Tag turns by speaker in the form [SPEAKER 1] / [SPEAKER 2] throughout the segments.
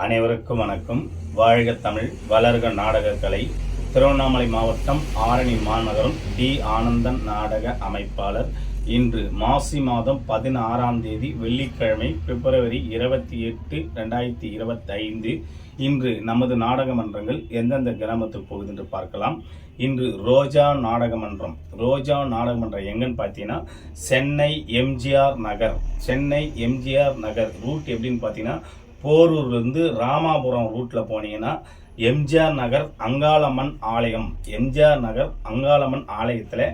[SPEAKER 1] அனைவருக்கும் வணக்கம். வாழ்க தமிழ் வளர்க நாடகக்கலை. திருவண்ணாமலை மாவட்டம் ஆரணி மாநகரம் டி. ஆனந்தன் நாடக அமைப்பாளர். இன்று மாசி மாதம் பதினாறாம் தேதி வெள்ளிக்கிழமை பிப்ரவரி இருபத்தி எட்டு ரெண்டாயிரத்தி இருபத்தைந்து. இன்று நமது நாடக மன்றங்கள் எந்தெந்த கிராமத்துக்கு போகுது என்று பார்க்கலாம். இன்று ரோஜா நாடக மன்றம். ரோஜா நாடக மன்றம் எங்கன்னு பார்த்தீங்கன்னா Chennai MGR Nagar. Chennai MGR Nagar. Route எப்படின்னு பார்த்தீங்கன்னா போரூர்லேருந்து ராமாபுரம் ரூட்டில் போனீங்கன்னா எம்ஜிஆர் நகர் அங்காளம்மன் ஆலயம். எம்ஜிஆர் நகர் அங்காளம்மன் ஆலயத்தில்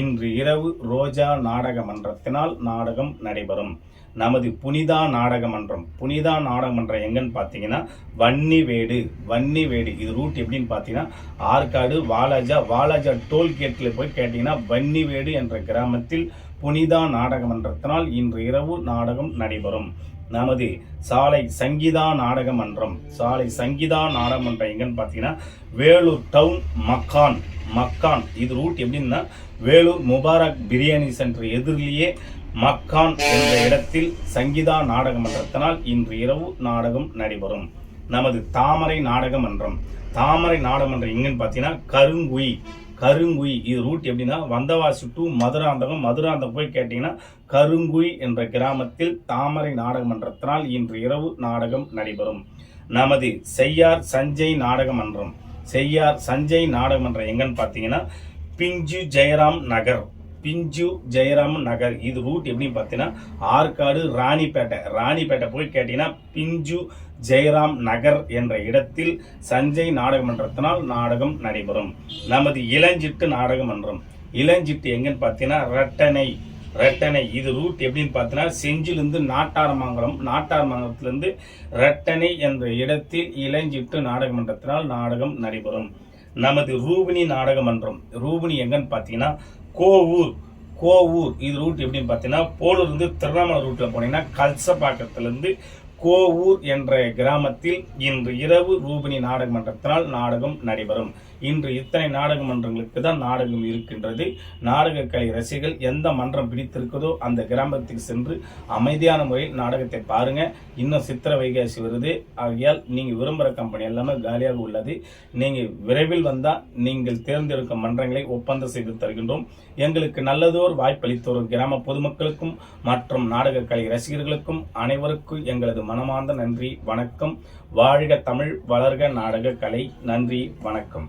[SPEAKER 1] இன்று இரவு ரோஜா நாடக மன்றத்தினால் நாடகம் நடைபெறும். நமது புனிதா நாடக மன்றம். புனிதா நாடக மன்றம் எங்கன்னு பார்த்தீங்கன்னா வன்னிவேடு. வன்னிவேடு. இது ரூட் எப்படின்னு பார்த்தீங்கன்னா ஆற்காடு வாலாஜா வாலாஜா டோல்கேட்டில் போய் கேட்டிங்கன்னா வன்னிவேடு என்ற கிராமத்தில் புனிதா நாடக மன்றத்தினால் இன்று இரவு நாடகம் நடைபெறும். நமது சாலை சங்கீதா நாடக மன்றம் சாலை சங்கீதா நாடக மன்றம் எங்கன்னு பார்த்தீங்கன்னா வேலூர் டவுன் மக்கான் மக்கான். இது ரூட் எப்படின்னா வேலூர் முபாரக் பிரியாணி சென்டர் எதிரிலேயே மக்கான் என்ற இடத்தில் சங்கீதா நாடக மன்றத்தினால் இன்று இரவு நாடகம் நடைபெறும். நமது தாமரை நாடக மன்றம். தாமரை நாடக மன்றம் எங்கன்னு பார்த்தீங்கன்னா கருங்குய். கருங்குய் இது ரூட் எப்படின்னா வந்தவாசி டு மதுராந்தகம். மதுராந்தகம் போய் கேட்டீங்கன்னா கருங்குய் என்ற கிராமத்தில் தாமரை நாடக மன்றத்தினால் இன்று இரவு நாடகம் நடைபெறும். நமது செய்யார் சஞ்சய் நாடக மன்றம். செய்யார் சஞ்சய் நாடக மன்றம் எங்கன்னு பார்த்தீங்கன்னா பிஞ்சு ஜெயராம் நகர். பிஞ்சு ஜெயராமன் நகர். இது ரூட் எப்படின்னு பார்த்தீங்கன்னா ஆற்காடு ராணிப்பேட்டை. ராணிப்பேட்டை போய் கேட்டீங்கன்னா பிஞ்சு ஜெயராம் நகர் என்ற இடத்தில் சஞ்சய் நாடகமன்றத்தினால் நாடகம் நடைபெறும். நமது இளஞ்சிட்டு நாடகமன்றம் இளஞ்சிட்டு எங்கன்னு பார்த்தீங்கன்னா ரட்டனை. ரெட்டனை. இது ரூட் எப்படின்னு பார்த்தீங்கன்னா செஞ்சிலிருந்து நாட்டாரமங்கலம். நாட்டாரமங்கலத்திலிருந்து ரெட்டனை என்ற இடத்தில் இளஞ்சிட்டு நாடகமன்றத்தினால் நாடகம் நடைபெறும். நமது ரூபினி நாடகமன்றம் ரூபினி எங்கன்னு பார்த்தீங்கன்னா கோவூர் கோவூர் இது ரூட் எப்படின்னு பார்த்தீங்கன்னா போலூர்லேருந்து திருவண்ணாமலை ரூட்டில் போனீங்கன்னா கல்சபாக்கத்துலேருந்து கோவூர் என்ற கிராமத்தில் இன்று இரவு ரூபினி நாடக மன்றத்தினால் நாடகம் நடைபெறும். இன்று இத்தனை நாடக மன்றங்களுக்கு தான் நாடகம் இருக்கின்றது. நாடக கலை ரசிகர்கள் எந்த மன்றம் பிடித்திருக்குதோ அந்த கிராமத்துக்கு சென்று அமைதியான முறையில் நாடகத்தை பாருங்க. இன்னும் சித்திர வைகாசி வருது. ஆகையால் நீங்க விரும்புகிற கம்பெனி எல்லாமே காலியாக உள்ளது. நீங்க விரைவில் வந்தால் நீங்கள் தேர்ந்தெடுக்கும் மன்றங்களை ஒப்பந்தம் செய்து தருகின்றோம். எங்களுக்கு நல்லதோர் வாய்ப்பளித்தோர் கிராம பொதுமக்களுக்கும் மற்றும் நாடக கலை ரசிகர்களுக்கும் அனைவருக்கும் எங்களது மனமார்ந்த நன்றி வணக்கம். வாழ்க தமிழ் வளர்க நாடக கலை. நன்றி வணக்கம்.